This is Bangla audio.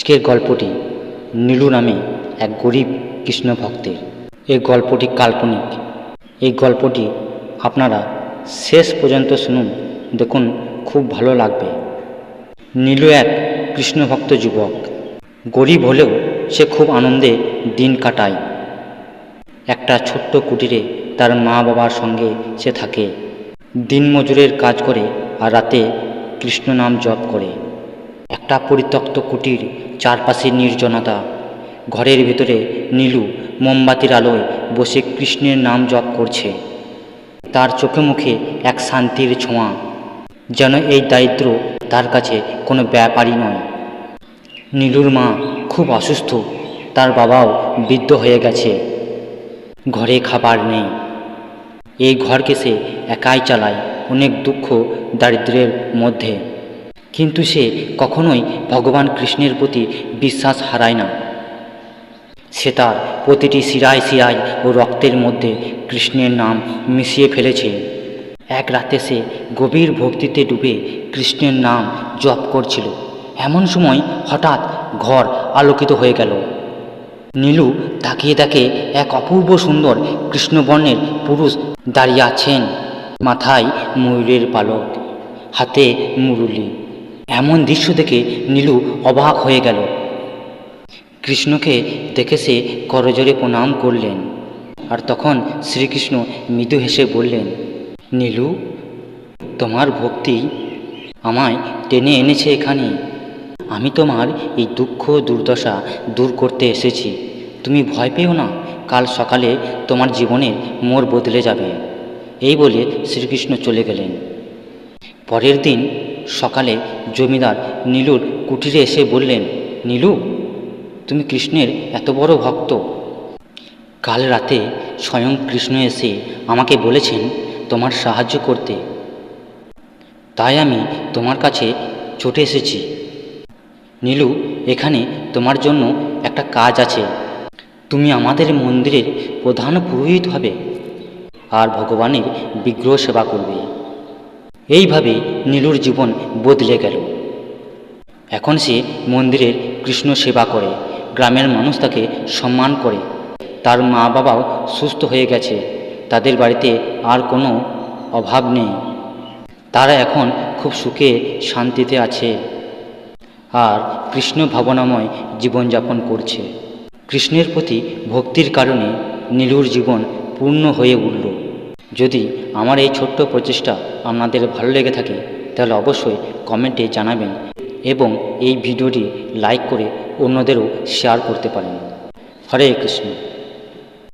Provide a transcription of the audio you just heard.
আজকের গল্পটি নীলু নামে এক গরিব কৃষ্ণ ভক্তের। এই গল্পটি কাল্পনিক। এই গল্পটি আপনারা শেষ পর্যন্ত শুনুন, দেখুন খুব ভালো লাগবে। নীলু এক কৃষ্ণভক্ত যুবক। গরিব হলেও সে খুব আনন্দে দিন কাটায়। একটা ছোট্ট কুটিরে তার মা বাবার সঙ্গে সে থাকে। দিনমজুরের কাজ করে আর রাতে কৃষ্ণ নাম জপ করে। একটা পরিত্যক্ত কুটির চারপাশে নির্জনতা। ঘরের ভিতরে নীলু মোমবাতির আলোয় বসে কৃষ্ণের নাম জপ করছে। তার চোখে মুখে এক শান্তির ছোঁয়া। যেন এই দারিদ্র তার কাছে কোনো ব্যাপারই নয়। নীলুর মা খুব অসুস্থ, তার বাবাও বৃদ্ধ হয়ে গেছে। ঘরে খাবার নেই। এই ঘরকে সে একাই চালায় অনেক দুঃখ দারিদ্র্যের মধ্যে। কিন্তু সে কখনোই ভগবান কৃষ্ণের প্রতি বিশ্বাস হারায় না। সে তার প্রতিটি শিরায় শিরায় ও রক্তের মধ্যে কৃষ্ণের নাম মিশিয়ে ফেলেছে। এক রাতে সে গভীর ভক্তিতে ডুবে কৃষ্ণের নাম জপ করছিল। এমন সময় হঠাৎ ঘর আলোকিত হয়ে গেল। নীলু তাকিয়ে দেখে এক অপূর্ব সুন্দর কৃষ্ণবর্ণের পুরুষ দাঁড়িয়ে আছেন মাথায় ময়ূরের পালক, হাতে মুরুলি। এমন দৃশ্য দেখে নীলু অবাক হয়ে গেল। কৃষ্ণকে দেখে সে করজোরে প্রণাম করলেন। আর তখন শ্রীকৃষ্ণ মৃদু হেসে বললেন, নীলু, তোমার ভক্তি আমায় টেনে এনেছে এখানে। আমি তোমার এই দুঃখ দুর্দশা দূর করতে এসেছি। তুমি ভয় পেও না, কাল সকালে তোমার জীবনের মোর বদলে যাবে। এই বলে শ্রীকৃষ্ণ চলে গেলেন। পরের দিন সকালে জমিদার নীলুর কুটিরে এসে বললেন, নীলু, তুমি কৃষ্ণের এত বড় ভক্ত। কাল রাতে স্বয়ং কৃষ্ণ এসে আমাকে বলেছেন তোমার সাহায্য করতে। তাই আমি তোমার কাছে ছুটে এসেছি। নীলু, এখানে তোমার জন্য একটা কাজ আছে। তুমি আমাদের মন্দিরের প্রধান পুরোহিত হবে। আর ভগবানের বিগ্রহ সেবা করবে। এইভাবে নীলুর জীবন বদলে গেল। এখন সে মন্দিরের কৃষ্ণ সেবা করে, গ্রামের মানুষ তাকে সম্মান করে। তার মা বাবাও সুস্থ হয়ে গেছে, তাদের বাড়িতে আর কোনো অভাব নেই। তারা এখন খুব সুখে শান্তিতে আছে। আর কৃষ্ণ ভাবনাময় জীবনযাপন করছে। কৃষ্ণের প্রতি ভক্তির কারণে নীলুর জীবন পূর্ণ হয়ে উঠল। যদি আমার এই ছোট্ট প্রচেষ্টা আপনাদের ভালো লেগে থাকে, তাহলে অবশ্যই কমেন্টে জানাবেন এবং এই ভিডিওটি লাইক করে অন্যদেরও শেয়ার করতে পারেন। হরে কৃষ্ণ।